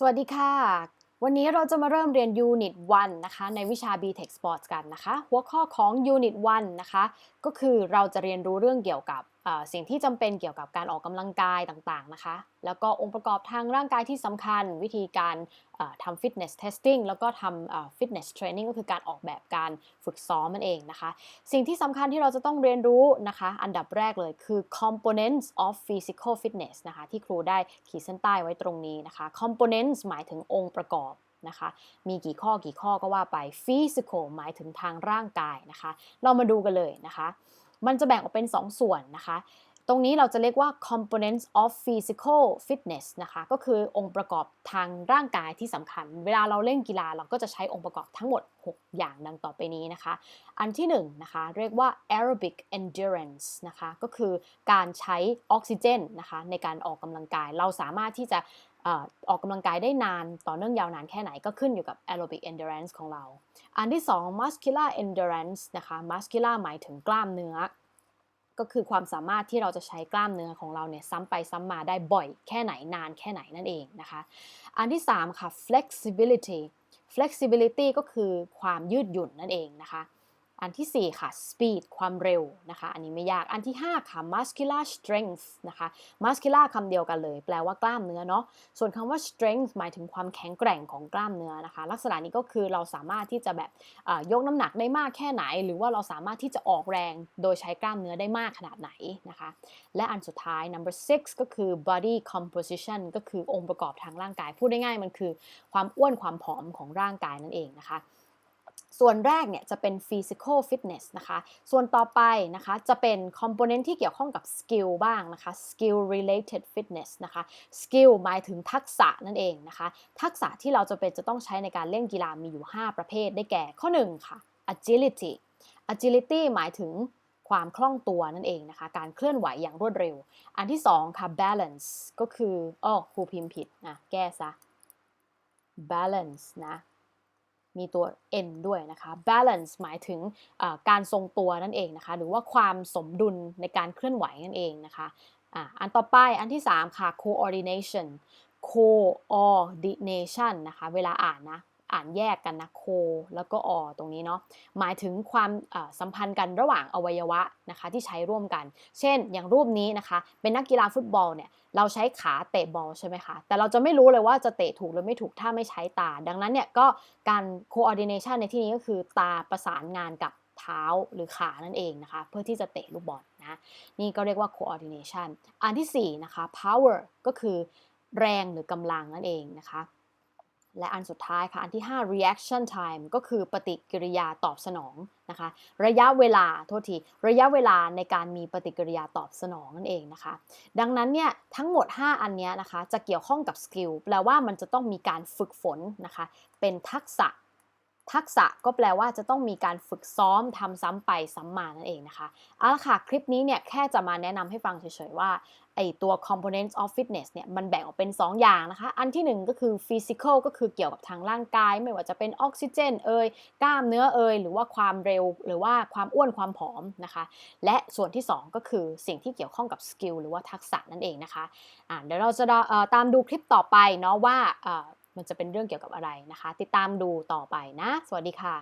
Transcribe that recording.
สวัสดีค่ะ วันนี้เราจะมาเริ่มเรียน Unit 1 นะคะ ในวิชา BTech Sports กันนะคะ หัวข้อของ Unit 1 นะคะ ก็คือเราจะเรียนรู้เรื่องเกี่ยวกับสิ่งที่จำเป็นเกี่ยวกับการออกกำลังกายต่างๆนะคะ แล้วก็องค์ประกอบทางร่างกายที่สำคัญ วิธีการทำ fitness testing แล้วก็ทำเอ่อ fitness training ก็คือการออกแบบการฝึกซ้อมมันเองนะคะ สิ่งที่สำคัญที่เราจะต้องเรียนรู้นะคะ อันดับแรกเลยคือ components of physical fitness นะคะ ที่ครูได้ขีดเส้นใต้ไว้ตรงนี้นะคะ components หมายถึงองค์ประกอบนะคะ มีกี่ข้อกี่ข้อก็ว่าไป physical หมายถึงทางร่างกายนะคะ เรามาดูกันเลยนะคะ มันจะแบ่งออกเป็น2ส่วนนะคะ ตรงนี้เราจะเรียกว่า components of physical fitness นะคะ ก็คือองค์ประกอบทางร่างกายที่สำคัญ เวลาเราเล่นกีฬาเราก็จะใช้องค์ประกอบทั้งหมด 6 อย่างดังต่อไปนี้นะคะ อันที่1นงนะคะเรียกว่า aerobic endurance นะคะ ก็คือการใช้ออกซิเจนนะคะในการออกกำลังกาย เราสามารถที่จะ ออออกกำลังกายได้นานต่อเนื่องยาวนานแค่ไหนก็ขึ้นอยู่กับ aerobic endurance ของเรา อันที่ 2 muscular endurance นะคะ muscular หมายถึงกล้ามเนื้อ ก็คือความสามารถที่เราจะใช้กล้ามเนื้อของเราเนี่ยซ้ำไปซ้ำมาได้บ่อยแค่ไหนนานแค่ไหนนั่นเองนะคะ อันที่ 3 ค่ะ flexibility flexibility ก็คือความยืดหยุ่นนั่นเองนะคะ อันที่ 4 ค่ะ speed ความเร็วนะคะ อันนี้ไม่ยาก อันที่ 5 ค่ะ muscular strength นะคะ muscular คำเดียวกันเลย แปลว่ากล้ามเนื้อเนาะ ส่วนคำว่า strength หมายถึงความแข็งแกร่งของกล้ามเนื้อนะคะ ลักษณะนี้ก็คือเราสามารถที่จะแบบยกน้ำหนักได้มากแค่ไหน หรือว่าเราสามารถที่จะออกแรงโดยใช้กล้ามเนื้อได้มากขนาดไหนนะคะ และอันสุดท้าย number six ก็คือ body composition ก็คือองค์ประกอบทางร่างกาย พูดได้ง่ายมันคือความอ้วนความผอมของร่างกายนั่นเองนะคะ ส่วนแรกเนี่ยจะเป็น physical fitness นะคะ ส่วนต่อไปนะคะจะเป็น component ที่เกี่ยวข้องกับ skill บ้างนะคะ skill related fitness นะคะ skill หมายถึงทักษะนั่นเองนะคะ ทักษะที่เราจะเป็นจะต้องใช้ในการเล่นกีฬามีอยู่ 5 ประเภทได้แก่ข้อ 1 ค่ะ agility agility หมายถึงความคล่องตัวนั่นเองนะคะ การเคลื่อนไหวอย่างรวดเร็ว อันที่ 2 ค่ะ balance ก็คืออ้อครูพิมพ์ผิดนะแก้ซะ balance นะ มีตัว n ด้วยนะคะ balance หมายถึงการทรงตัวนั่นเองนะคะ หรือว่าความสมดุลในการเคลื่อนไหวนั่นเองนะคะอะอันต่อไปอันที่ 3 ค่ะ coordination coordination นะคะ เวลาอ่านนะ อ่านแยกกันนะ co แล้วก็ o ตรงนี้เนาะหมายถึงความสัมพันธ์กันระหว่างอวัยวะนะคะที่ใช้ร่วมกัน เช่น อย่างรูปนี้นะคะ เป็นนักกีฬาฟุตบอลเนี่ยเราใช้ขาเตะบอลใช่ไหมคะ แต่เราจะไม่รู้เลยว่าจะเตะถูกหรือไม่ถูกถ้าไม่ใช้ตา ดังนั้นเนี่ยก็การ coordination ในที่นี้ก็คือตาประสานงานกับเท้าหรือขานั่นเองนะคะ เพื่อที่จะเตะลูกบอลนะนี่ก็เรียกว่า coordination อันที่4นะคะ power ก็คือแรงหรือกำลังนั่นเองนะคะ และอันสุดท้ายค่ะ อันที่ 5 reaction time ก็คือปฏิกิริยาตอบสนองนะคะ ระยะเวลาโทษที ระยะเวลาในการมีปฏิกิริยาตอบสนองนั่นเองนะคะ ดังนั้นเนี่ยทั้งหมด 5 อันเนี้ยนะคะ จะเกี่ยวข้องกับสกิลแปลว่ามันจะต้องมีการฝึกฝนนะคะ เป็นทักษะ ทักษะก็แปลว่าจะต้องมีการฝึกซ้อมทำซ้ำไปซ้ำมานั่นเองนะคะเอาละค่ะ คลิปนี้เนี่ยแค่จะมาแนะนำให้ฟังเฉยๆว่าไอตัว components of fitness เนี่ยมันแบ่งออกเป็น 2 อย่างนะคะ อันที่ 1 ก็คือ physical ก็คือเกี่ยวกับทางร่างกาย ไม่ว่าจะเป็นออกซิเจนเอ่ยกล้ามเนื้อเอ่ยหรือว่าความเร็ว หรือว่าความอ้วนความผอมนะคะ และส่วนที่ 2 ก็คือสิ่งที่เกี่ยวข้องกับสกิลหรือว่าทักษะนั่นเองนะคะอ่าเดี๋ยวเราจะตามดูคลิปต่อไปเนาะว่า มันจะเป็นเรื่องเกี่ยวกับอะไรนะคะ ติดตามดูต่อไปนะ สวัสดีค่ะ